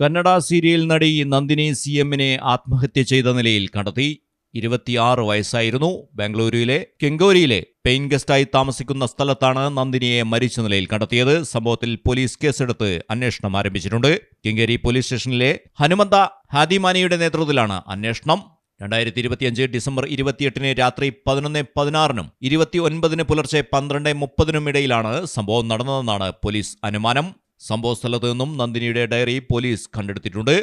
Kannada serial നടി Nandini C എമ്മിനെ ആത്മഹത്യ ചെയ്ത നിലയിൽ കണ്ടെത്തി. ഇരുപത്തിയാറ് വയസ്സായിരുന്നു ബാംഗ്ലൂരുവിലെ കെങ്കോരിയിലെ പെയിൻ ഗസ്റ്റായി താമസിക്കുന്ന സ്ഥലത്താണ് നന്ദിനിയെ മരിച്ച നിലയിൽ കണ്ടെത്തിയത്. സംഭവത്തിൽ പോലീസ് കേസെടുത്ത് അന്വേഷണം ആരംഭിച്ചിട്ടുണ്ട്. കെങ്കേരി പോലീസ് സ്റ്റേഷനിലെ ഹനുമന്ത ഹാദിമാനിയുടെ നേതൃത്വത്തിലാണ് അന്വേഷണം. രണ്ടായിരത്തി ഇരുപത്തിയഞ്ച് ഡിസംബർ ഇരുപത്തിയെട്ടിന് രാത്രി പതിനൊന്ന് പതിനാറിനും ഇരുപത്തി ഒൻപതിന് പുലർച്ചെ പന്ത്രണ്ട് മുപ്പതിനും ഇടയിലാണ് സംഭവം നടന്നതെന്നാണ് പോലീസ് അനുമാനം. സംഭവ സ്ഥലത്ത് നിന്നും നന്ദിനിയുടെ ഡയറി പോലീസ് കണ്ടെടുത്തിട്ടുണ്ട്.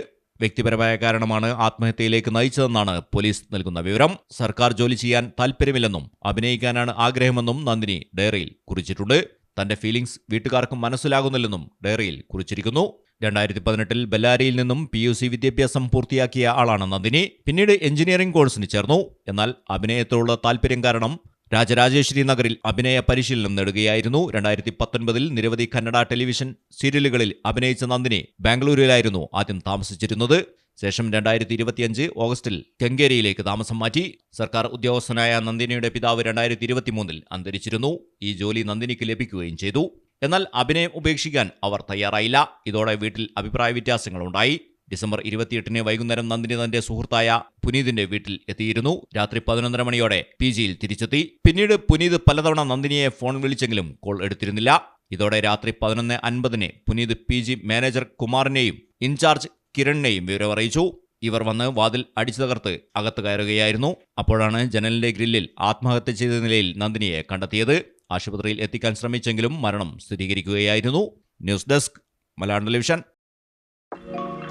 വ്യക്തിപരമായ കാരണമാണ് ആത്മഹത്യയിലേക്ക് നയിച്ചതെന്നാണ് പോലീസ് നൽകുന്ന വിവരം. സർക്കാർ ജോലി ചെയ്യാൻ താൽപ്പര്യമില്ലെന്നും അഭിനയിക്കാനാണ് ആഗ്രഹമെന്നും നന്ദിനി ഡയറിയിൽ കുറിച്ചിട്ടുണ്ട്. തന്റെ ഫീലിംഗ്സ് വീട്ടുകാർക്കും മനസ്സിലാകുന്നില്ലെന്നും ഡയറിയിൽ കുറിച്ചിരിക്കുന്നു. രണ്ടായിരത്തി പതിനെട്ടിൽ ബെല്ലാരിയിൽ നിന്നും പി യു സി വിദ്യാഭ്യാസം പൂർത്തിയാക്കിയ ആളാണ് നന്ദിനി. പിന്നീട് എഞ്ചിനീയറിംഗ് കോഴ്സിന് ചേർന്നു. എന്നാൽ അഭിനയത്തോടുള്ള താൽപ്പര്യം കാരണം രാജരാജേശ്വരി നഗറിൽ അഭിനയ പരിശീലനം നേടുകയായിരുന്നു. രണ്ടായിരത്തി പത്തൊൻപതിൽ നിരവധി കന്നഡ ടെലിവിഷൻ സീരിയലുകളിൽ അഭിനയിച്ച നന്ദിനി ബാംഗ്ലൂരിലായിരുന്നു ആദ്യം താമസിച്ചിരുന്നത്. ശേഷം രണ്ടായിരത്തി ഇരുപത്തിയഞ്ച് ഓഗസ്റ്റിൽ കെങ്കേരിയിലേക്ക് താമസം മാറ്റി. സർക്കാർ ഉദ്യോഗസ്ഥനായ നന്ദിനിയുടെ പിതാവ് രണ്ടായിരത്തി ഇരുപത്തിമൂന്നിൽ അന്തരിച്ചിരുന്നു. ഈ ജോലി നന്ദിനിക്ക് ലഭിക്കുകയും ചെയ്തു. എന്നാൽ അഭിനയം ഉപേക്ഷിക്കാൻ അവർ തയ്യാറായില്ല. ഇതോടെ വീട്ടിൽ അഭിപ്രായ വ്യത്യാസങ്ങളുണ്ടായി. ഡിസംബർ ഇരുപത്തിയെട്ടിന് വൈകുന്നേരം നന്ദിനി തന്റെ സുഹൃത്തായ പുനീതിന്റെ വീട്ടിൽ എത്തിയിരുന്നു. രാത്രി പതിനൊന്നര മണിയോടെ പി ജിയിൽ തിരിച്ചെത്തി. പിന്നീട് പുനീത് പലതവണ നന്ദിനിയെ ഫോൺ വിളിച്ചെങ്കിലും കോൾ എടുത്തിരുന്നില്ല. ഇതോടെ രാത്രി പതിനൊന്ന് അൻപതിന് പുനീത് പി ജി മാനേജർ കുമാറിനെയും ഇൻചാർജ് കിരണിനെയും വിവരമറിയിച്ചു ഇവർ വന്ന് വാതിൽ അടിച്ചു തകർത്ത് അകത്ത് കയറുകയായിരുന്നു. അപ്പോഴാണ് ജനലിന്റെ ഗ്രില്ലിൽ ആത്മഹത്യ ചെയ്ത നിലയിൽ നന്ദിനിയെ കണ്ടെത്തിയത്. ആശുപത്രിയിൽ എത്തിക്കാൻ ശ്രമിച്ചെങ്കിലും മരണം സ്ഥിരീകരിക്കുകയായിരുന്നു. News desk Malayalam television.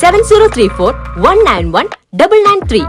seven zero three four one nine one double nine three